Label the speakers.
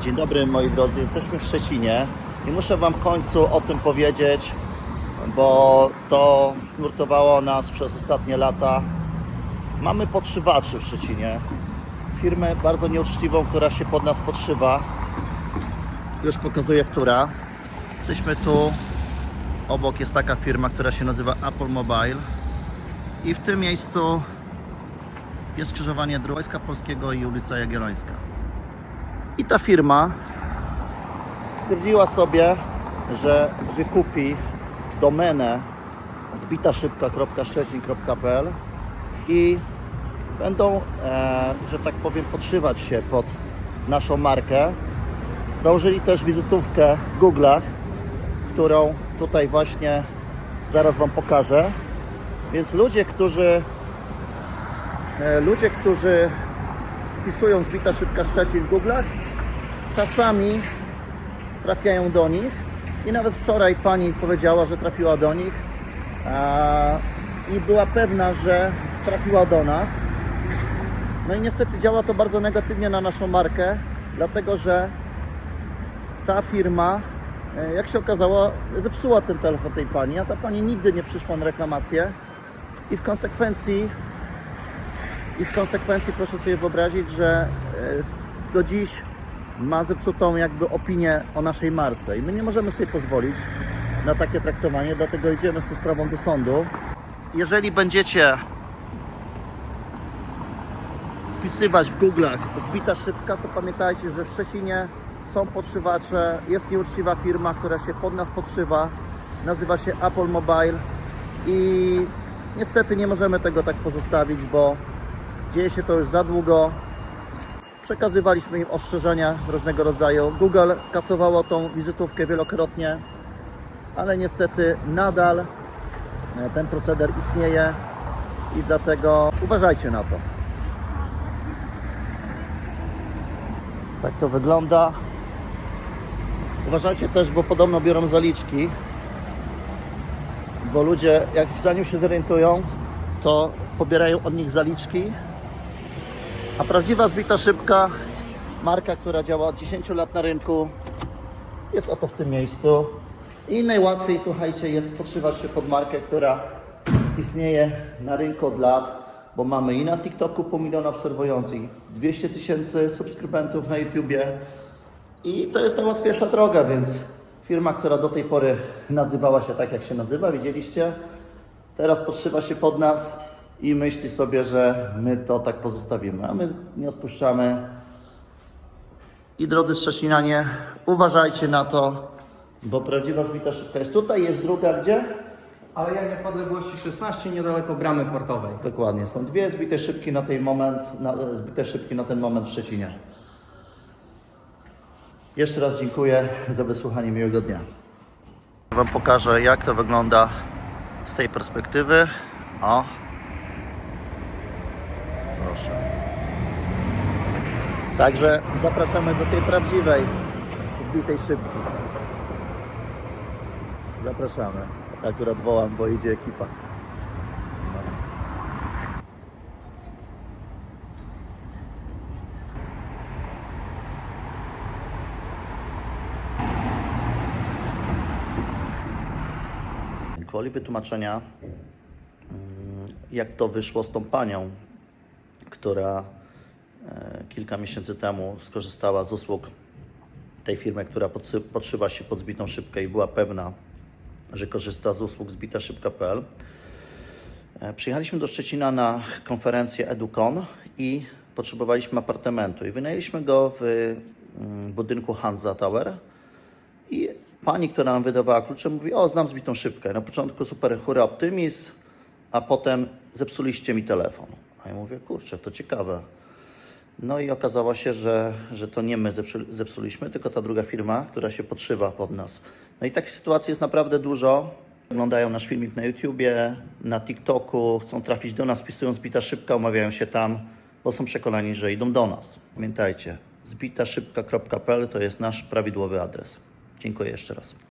Speaker 1: Dzień dobry moi drodzy, jesteśmy w Szczecinie i muszę Wam w końcu o tym powiedzieć, bo to nurtowało nas przez ostatnie lata. Mamy podszywaczy w Szczecinie, firmę bardzo nieuczciwą, która się pod nas podszywa. Już pokazuję, która. Jesteśmy tu, obok jest taka firma, która się nazywa Apple Mobile i w tym miejscu jest skrzyżowanie dróg Wojska Polskiego i ulica Jagiellońska. I ta firma stwierdziła sobie, że wykupi domenę zbitaszybka.szczecin.pl i będą, e, że tak powiem, podszywać się pod naszą markę. Założyli też wizytówkę w Google'ach, którą tutaj właśnie zaraz Wam pokażę. Więc ludzie, którzy e, ludzie, którzy wpisują zbita szybka Szczecin w Google'ach, czasami trafiają do nich i nawet wczoraj pani powiedziała, że trafiła do nich a, i była pewna, że trafiła do nas. No i niestety działa to bardzo negatywnie na naszą markę, dlatego że ta firma, e, jak się okazało, zepsuła ten telefon tej pani, a ta pani nigdy nie przyszła na reklamację i w konsekwencji i w konsekwencji proszę sobie wyobrazić, że e, do dziś ma zepsutą jakby opinię o naszej marce i my nie możemy sobie pozwolić na takie traktowanie, dlatego idziemy z tą sprawą do sądu. Jeżeli będziecie wpisywać w Google'ach zbita szybka, to pamiętajcie, że w Szczecinie są podszywacze, jest nieuczciwa firma, która się pod nas podszywa, nazywa się Apple Mobile i niestety nie możemy tego tak pozostawić, bo dzieje się to już za długo. Przekazywaliśmy im ostrzeżenia różnego rodzaju. Google kasowało tą wizytówkę wielokrotnie, ale niestety nadal e, ten proceder istnieje i dlatego uważajcie na to. Tak to wygląda. Uważajcie też, bo podobno biorą zaliczki, bo ludzie, jak zanim się zorientują, to pobierają od nich zaliczki. A prawdziwa zbita szybka, marka, która działa od 10 lat na rynku, jest oto w tym miejscu. I najłatwiej, słuchajcie, jest podszywać się pod markę, która istnieje na rynku od lat, bo mamy i na TikToku pół miliona obserwujących, 200 tysięcy subskrybentów na YouTubie. I to jest najłatwiejsza droga, więc firma, która do tej pory nazywała się tak, jak się nazywa, widzieliście, teraz podszywa się pod nas i myśli sobie, że my to tak pozostawimy, a my nie odpuszczamy. I drodzy Szczecinanie, uważajcie na to, bo prawdziwa zbita szybka jest tutaj, jest druga gdzie?
Speaker 2: Ale jak niepodległości 16 niedaleko bramy portowej.
Speaker 1: Dokładnie, są dwie zbite szybki na ten moment, na, zbite szybki na ten moment w Szczecinie. Jeszcze raz dziękuję za wysłuchanie miłego dnia. Wam pokażę jak to wygląda z tej perspektywy. O. Także zapraszamy do tej prawdziwej zbitej szybki. Zapraszamy. Akurat wołam, bo idzie ekipa. Gwoli wytłumaczenia, mm, jak to wyszło z tą panią, która kilka miesięcy temu skorzystała z usług tej firmy, która podszywa się pod zbitą szybkę i była pewna, że korzysta z usług zbitaszybka.pl. E, Przyjechaliśmy do Szczecina na konferencję EduCon i potrzebowaliśmy apartamentu i wynajęliśmy go w mm, budynku Hansa Tower. I pani, która nam wydawała klucze, mówi: O, znam zbitą szybkę. Na początku super hura optymizm, a potem zepsuliście mi telefon. A ja mówię: Kurczę, to ciekawe. No i okazało się, że, że to nie my zepsu- zepsuliśmy, tylko ta druga firma, która się podszywa pod nas. No i takich sytuacji jest naprawdę dużo. Oglądają nasz filmik na YouTubie, na TikToku, chcą trafić do nas, wpisują zbita szybka, umawiają się tam, bo są przekonani, że idą do nas. Pamiętajcie, zbitaszybka.pl to jest nasz prawidłowy adres. Dziękuję jeszcze raz.